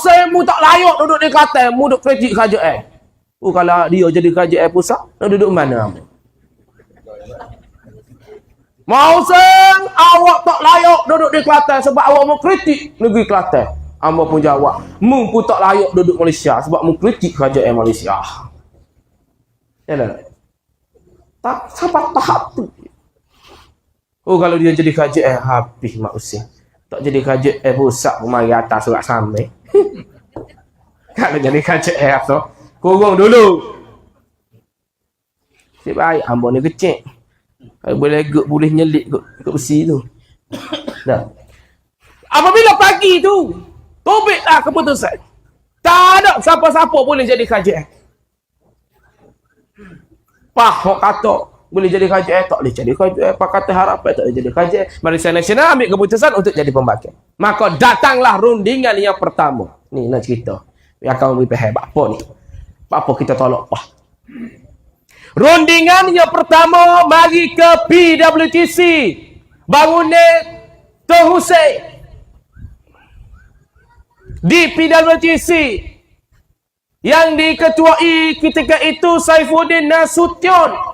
saya mu tak layak duduk di Kelantan, mu duduk kredit kerajaan. Oh kalau dia jadi kerajaan pusat, nak duduk mana kamu? Mau seng, awak tak layak duduk di Kelantan sebab awak mau kritik negeri Kelantan. Amba pun jawab, mu pun tak layak duduk Malaysia sebab mu kritik kerajaan Malaysia. Ya tak? Tak sampai tahap tu. Oh kalau dia jadi kerajaan habis mak usia. Tak jadi kerajaan pusat pun mari atas surat sampai. Kalau jadi kerajaan tu, kurung dulu. Cik baik, hamba ni kecil. Kalau boleh gut, boleh nyelit kot, kot besi tu. Dah. Apabila pagi tu, tobiklah keputusan. Tak ada siapa-siapa boleh jadi. Pah, orang kata boleh jadi kerajaan, tak boleh jadi kerajaan. Pak kata harapan tak boleh jadi kerajaan. Barisan Nasional ambil keputusan untuk jadi pembakar. Maka datanglah rundingan yang pertama. Ni nak cerita. Yang akan memberi pahal. Apa ni? Apa kita tolak pah? Rundingan yang pertama mari ke PWTC. Bangunan Tuan Hussein. Di PWTC. Yang diketuai ketika itu Saifuddin Nasution.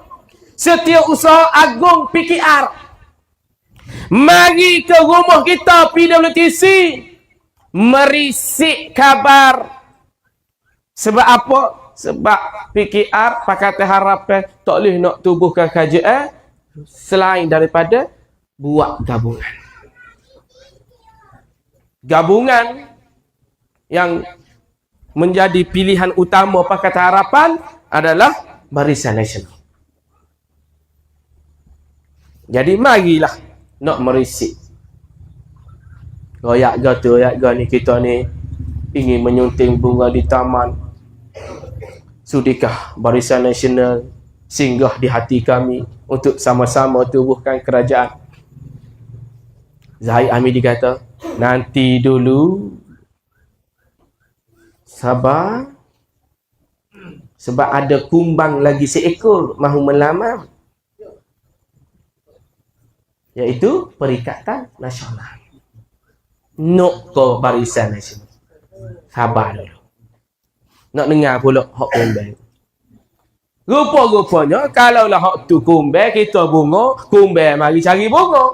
Setiausaha Agung PKR. Mari ke rumah kita PWTC. Merisik kabar. Sebab apa? Sebab PKR Pakatan Harapan tak boleh nak tubuhkan kerajaan selain daripada buat gabungan. Gabungan yang menjadi pilihan utama Pakatan Harapan adalah Barisan Nasional. Jadi marilah nak merisik. Royak gata, royak gata ni kita ni ingin menyunting bunga di taman. Sudikah Barisan Nasional singgah di hati kami untuk sama-sama tubuhkan kerajaan? Zahid Hamidi kata, nanti dulu sabar sebab ada kumbang lagi seekor mahu melamar iaitu Perikatan Nasional. Nok ke Barisan Nasional. Sabar dulu. Nak dengar pula hak kumbang. Rupa-rupanya kalau lah hak tu kumbang, kita bunga, kumbang mari cari bunga.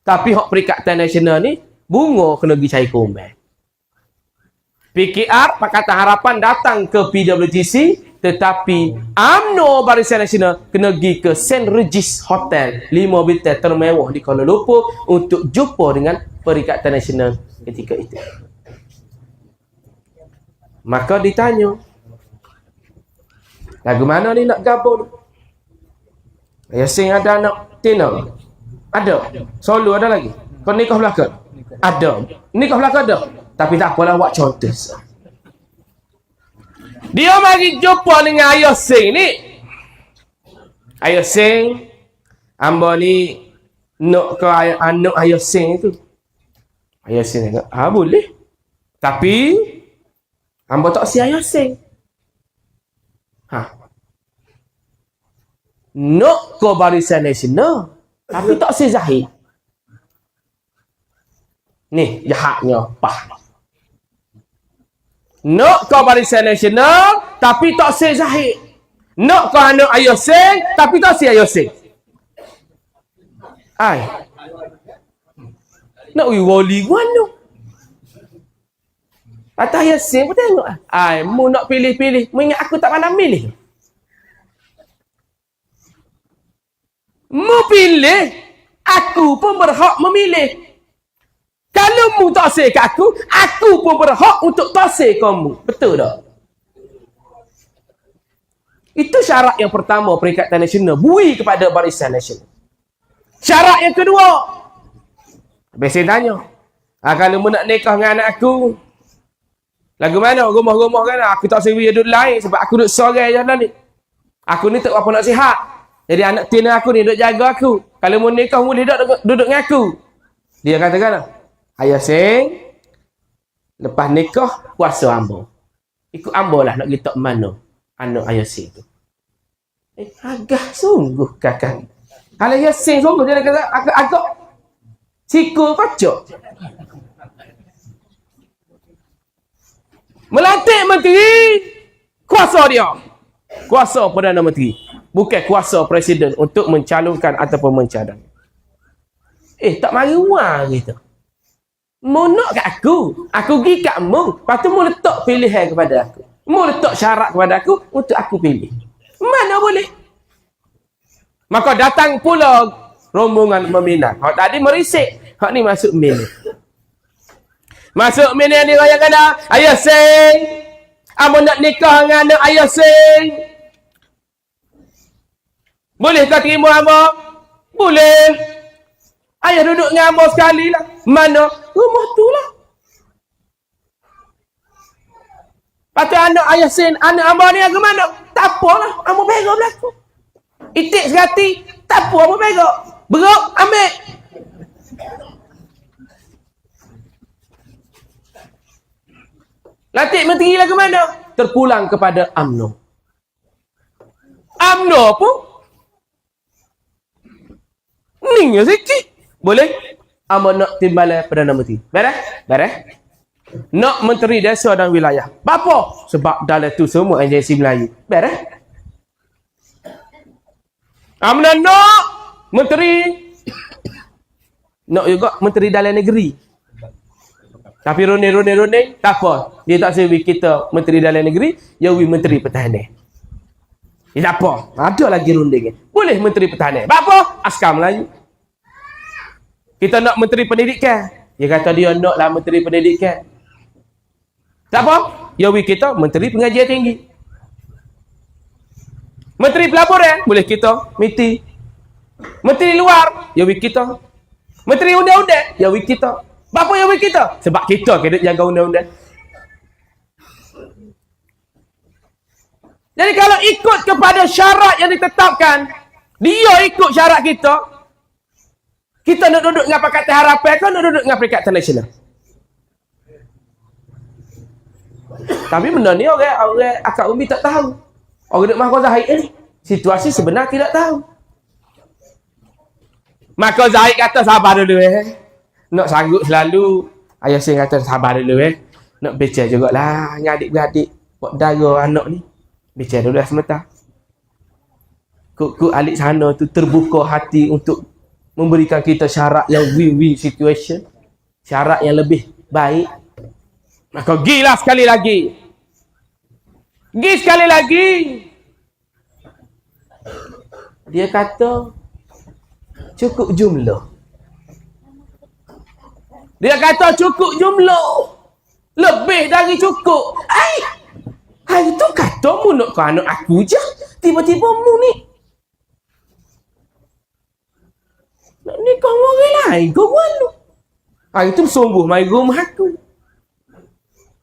Tapi hak Perikatan Nasional ni, bunga kena pergi cari kumbang. PKR, Pakatan Harapan datang ke PWTC, tetapi UMNO Barisan Nasional kena pergi ke St. Regis Hotel, lima bintang termewah di Kuala Lumpur untuk jumpa dengan Perikatan Nasional ketika itu. Maka ditanya, lagu mana ni nak gabung? Yasin ada anak Tina? Ada. Solo ada lagi? Kau nikah belakang? Ada. Nikah belakang ada? Tapi tak apalah buat contoh. Dia mari jumpa dengan ayah Sing ni. Ayah Sing. Amba ni nak ke ayah, anak ayah Sing tu. Ayah Sing tengok. Ah boleh. Tapi. Amba tak si ayah Sing. Ha. Nak ke barisan nasional. Tapi tak si Zahid. Ni jahatnya. Pah. Nak kau barisan nasional tapi tak say Zahid. Nak kau anak ayah sing tapi tak say ayah sing. Ai. Nak wi wali mana? Kata ayah sing pun tengok. Ai, mu nak pilih-pilih. Mu ingat aku tak pandai pilih. Mu pilih, aku pun berhak memilih. Kalau mu say kat aku, aku pun berhak untuk say kamu. Betul tak? Itu syarat yang pertama Perikatan Nasional. Bui kepada Barisan Nasional. Syarat yang kedua. Saya tanya. Ha, kalau mu nak nikah dengan anak aku, lagu mana? Rumah-rumah kan? Aku tak sewi duduk lain sebab aku duduk sore je ni. Aku ni tak apa nak sihat. Jadi anak tina aku ni duduk jaga aku. Kalau mu nikah, mu duduk, duduk dengan aku. Dia katakan, Ayah sing lepas nikah puasa ambo. Ikut ambo lah nak kita mana anak ayah sing tu. Eh, agak sungguh kakak. Kalau ayah sing sungguh dia kata agak agak siku kocok. Menteri. Kuasa dia. Kuasa Perdana Menteri. Bukan kuasa Presiden untuk mencalonkan ataupun mencadang. Eh, tak mari wang kita. Mu nak kat aku. Aku pergi kat mu. Lepas tu mu letak pilihan kepada aku. Mu letak syarat kepada aku untuk aku pilih. Mana boleh? Maka datang pula rombongan meminang. Hak tadi merisik. Hak ni masuk min. Masuk min yang diraya kena. Ayah sing. Amo nak nikah dengan anak ayah sing. Boleh kau terima amo? Boleh. Ayah duduk dengan amo sekali lah. Mana? Rumah tu lah. Lepas anak ayah sin, anak amo ni ke mana? Tak apalah. Amo berak berlaku. Itik sekati. Tak apa, amo berak. Berok, ambil. Latik menteri lah ke mana? Terpulang kepada UMNO. UMNO pun Ni sikit. Boleh? Amo nak timbalan Perdana Menteri. Beres? Beres? Nak Menteri Desa dan Wilayah. Bapa? Sebab dalam tu semua agensi Melayu. Beres? Amna nak Menteri nak juga Menteri Dalam Negeri. Tapi Rone Rone Rone tak apa. Dia tak sewi kita Menteri Dalam Negeri, ya wi Menteri Pertahanan. Dia tak apa. Ada lagi runding. Boleh Menteri Pertahanan. Apa? Askar Melayu. Kita nak Menteri Pendidikan. Dia kata dia nak lah Menteri Pendidikan. Tak apa? Ya we kita Menteri Pengajian Tinggi. Menteri Pelaburan boleh kita miti. Menteri Luar ya we kita. Menteri Undang-Undang ya we kita. Apa ya we kita? Sebab kita kena jaga undang-undang. Jadi kalau ikut kepada syarat yang ditetapkan, dia ikut syarat kita, kita nak duduk dengan Pakatan Harapan ke nak duduk dengan Perikatan Nasional? Tapi benda ni orang orang akak umi tak tahu. Orang duduk Mahkota Zahid ni situasi sebenar tidak tahu. Maka Zahid kata sabar dulu eh. Nak sanggup selalu. Ayah saya kata sabar dulu eh. Nak bicara jugalah dengan adik-beradik. Buat dara anak ni. Bicara dulu lah sementara. Kuk-kuk alik sana tu terbuka hati untuk memberikan kita syarat yang win-win situation syarat yang lebih baik. Maka gilah sekali lagi. Gi sekali lagi. Dia kata cukup jumlah. Dia kata cukup jumlah. Lebih dari cukup. Ai hai itu kata mu nak anak aku je. Tiba-tiba mu ni Nak nikah lain kau malu. Hari tu sungguh mai rumah aku.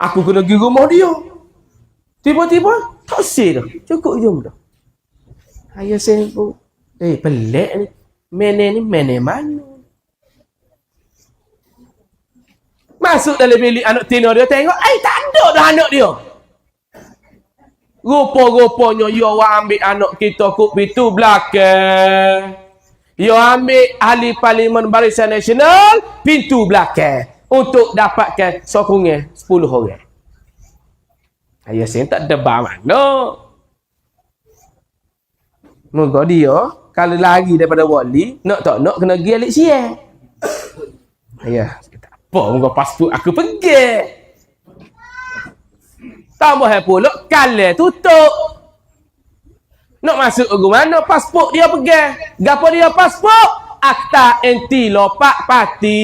Aku kena pergi rumah dia. Tiba-tiba tak say dah. Cukup jom dah. Ayah saya pun. Eh pelik ni. Mene ni mene mana. Masuk dalam bilik anak tina dia tengok. Eh tak ada dah anak dia. Rupa-rupanya dia orang ambil anak kita kut pintu belakang. Dia ambil ahli parlimen barisan nasional pintu belakang untuk dapatkan sokongan 10 orang. Ayah saya tak debar mana. Moga dia kalau lagi daripada wali nak tak nak kena pergi alik siang. Ayah kata apa moga pasport aku pergi. Tambah pula kalau tutup nak masuk ke mana pasport dia pegang. Gapo dia pasport? Akta anti lopak parti.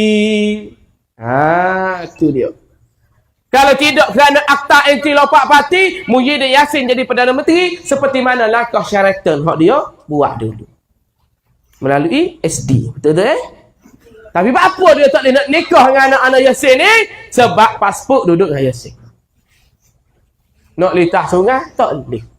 Ha, tu dia. Kalau tidak kerana akta anti lopak parti, Muhyiddin Yassin jadi Perdana Menteri seperti mana langkah Sheraton hak dia buat dulu. Melalui SD. Betul tak eh? Tapi apa dia tak nak nikah dengan anak-anak Yassin ni? Sebab pasport duduk dengan Yassin. Nak litah sungai? Tak boleh.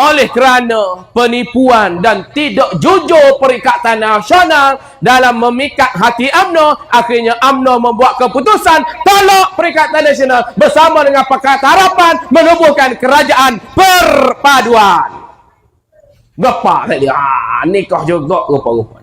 Oleh kerana penipuan dan tidak jujur Perikatan Nasional dalam memikat hati UMNO akhirnya UMNO membuat keputusan tolak Perikatan Nasional bersama dengan Pakatan Harapan menubuhkan kerajaan perpaduan Gapa tadi? Ah, nikah juga rupa-rupa.